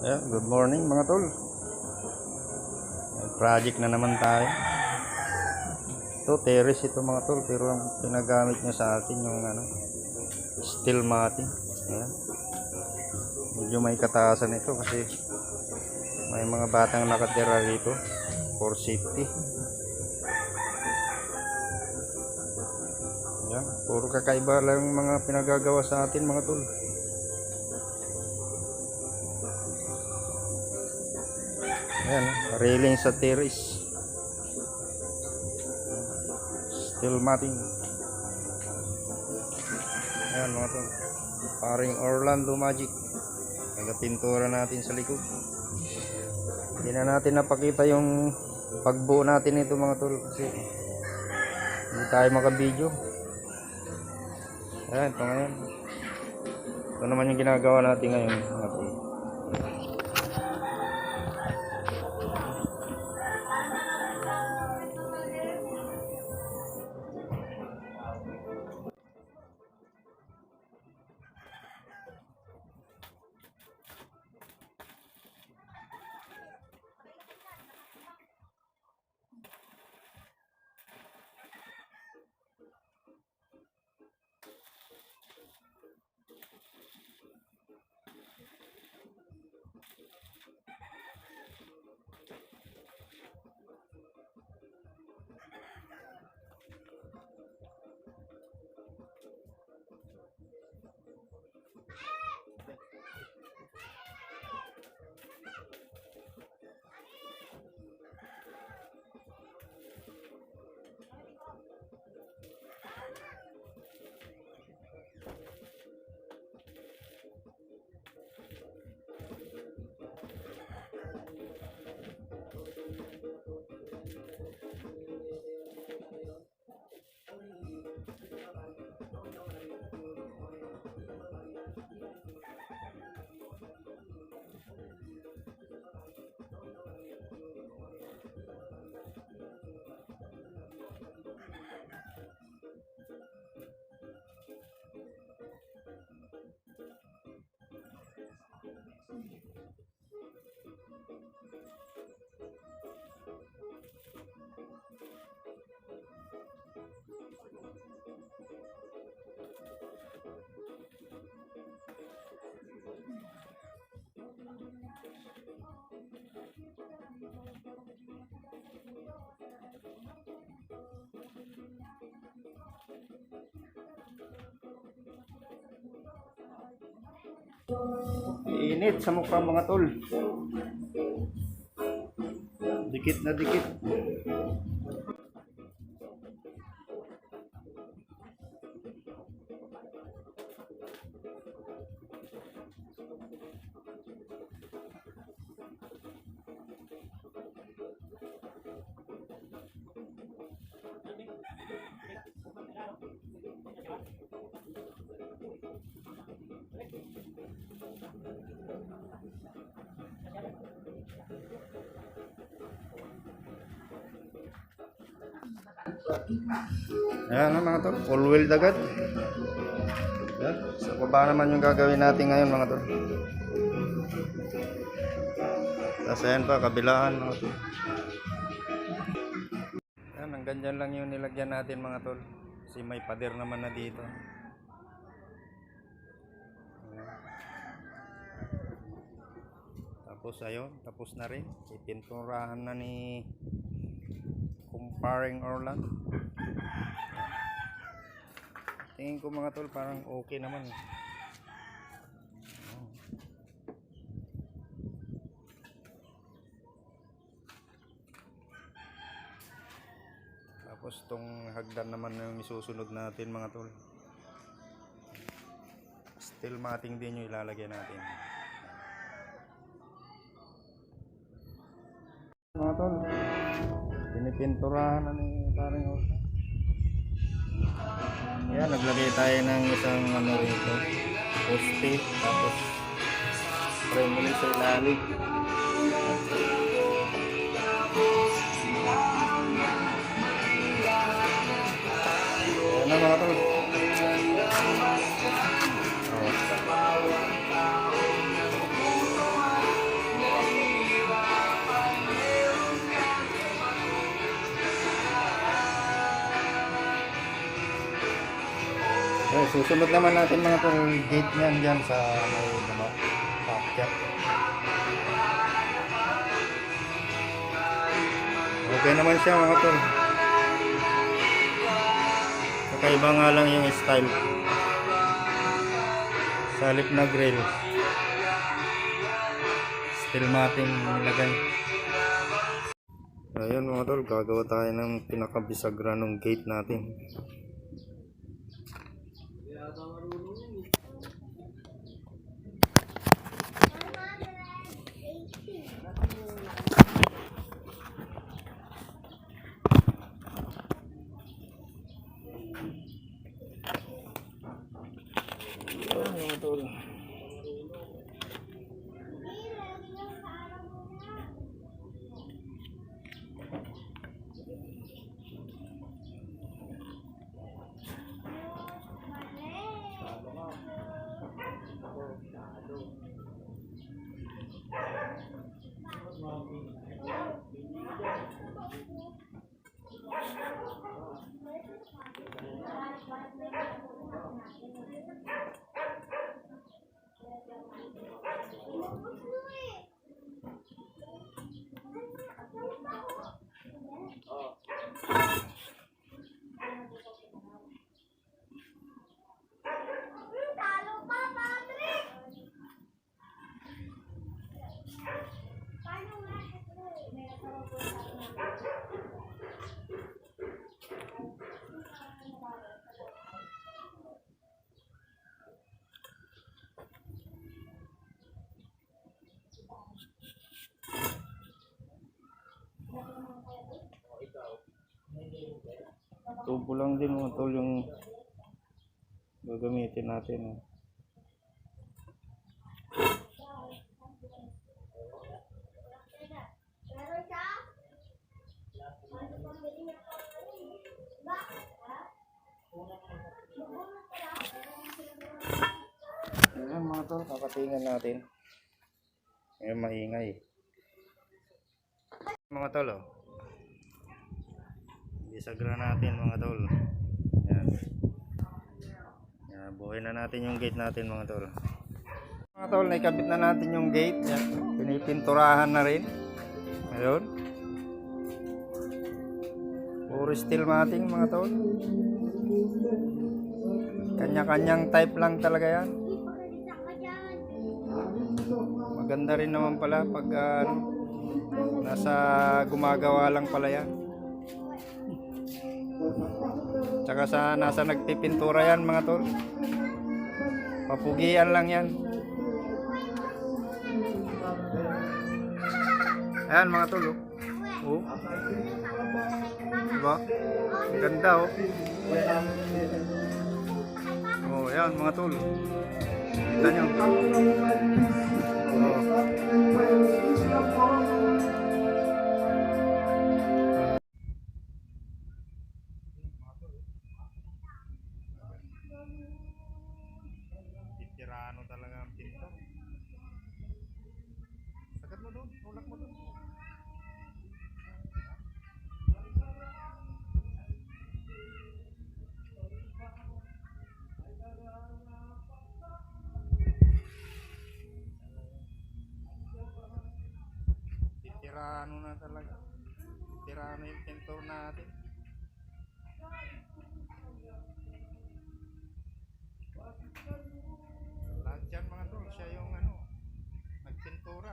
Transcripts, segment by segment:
Yeah, good morning mga tol. Project na naman tayo. Ito, terrace ito mga tol. Pero ang pinagamit niya sa atin yung ano, steel matting. Ayan. Medyo may kataasan ito kasi may mga batang nakatira rito for safety. Ayan, puro kakaiba lang mga pinagagawa sa atin mga tol. Ayan, railing sa terrace. Steel matting. Ayan mga tol. Paring Orlando Magic. Nagapintura natin sa likod. Hindi na natin napakita yung pagbuo natin ito mga tol kasi hindi tayo makabideo. Ayan, ito ngayon. Ito naman yung ginagawa natin ngayon mga Init sa mukha mga tol. Dikit na dikit. Ayan na mga tol, full wheel agad. Ayan, sa baba naman yung gagawin natin ngayon mga tol. Tapos ayan pa, kabilaan mga tol. Ayan, hanggang dyan lang yung nilagyan natin mga tol. Kasi may pader naman na dito. Tapos ayun, tapos na rin. Ipinturahan na ni Comparing Orland. Tingin ko mga tol parang okay naman. eh. Tapos tong hagdan naman na yung isusunod natin mga tol. Steel matting din yung ilalagay natin. Pinipinturahan na ni paring Orland. Yan, naglagay tayo ng isang ano rito. Poste, tapos frame ulit sa ilalim. Susunod naman natin mga tol gate niyan dyan sa may ano, pocket. Okay naman siya mga tol. Kakaiba nga lang yung style. Sa halip na grill. Steel matting nilagay. Ayun mga tol, gagawa tayo ng pinakabisagra ng gate natin. Tubo lang din mga tol yung gagamitin natin. eh. Ayan mga tol, kakatingan natin. Ayan maingay. Mga tol oh. Bisagra natin mga tol. Ayan. Ayan, buhay na natin yung gate natin mga tol. Mga tol, naikabit na natin yung gate. Ayan. Pinipinturahan na rin. Ayun. Puro steel matting mga tol. Kanya-kanyang type lang talaga yan. Maganda rin naman pala pag ano, nasa gumagawa lang pala yan. Tsaka sa nasa nagpipintura yan mga tol. Papugian lang yan. Ayan mga tol. Oh. Oh. Diba? Ganda oh. Oh, ayan mga tol. Kita nyo. Oh. Tirano na talaga. Tirano yung pintor natin. Lahat yan mga tol, siya yung ano, nagpintura.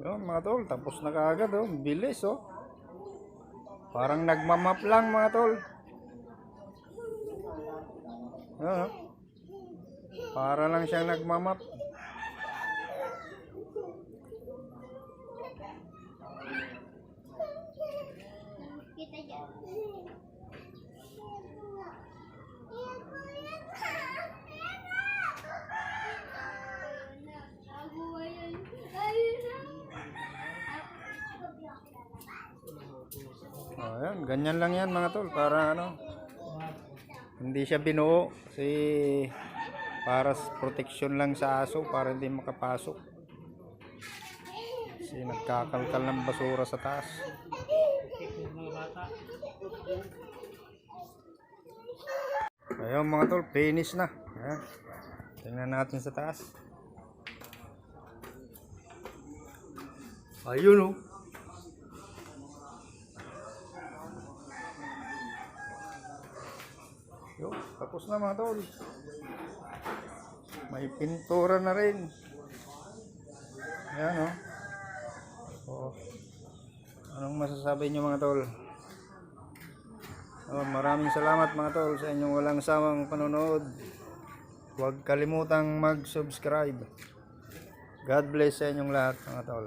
Yun mga tol, tapos na kaagad oh, bilis oh. Parang nagmamap lang mga tol. Yun, oh. Para lang siyang nagmamap. Kita dyan. Oh, yan, ganyan lang yan mga tol, para ano. Hindi siya binuo kasi para protection lang sa aso para hindi makapasok. Kasi nagkakalkal ng basura sa taas. Ayun mga tol, finish na. Ayan. Tingnan natin sa taas. Ayun oh. Tapos na mga tol. May pintura na rin. Ayan oh. Oh. Anong masasabi niyo mga tol? Oh, maraming salamat mga tol sa inyong walang samang panonood. Huwag kalimutang mag-subscribe. God bless sa inyong lahat mga tol.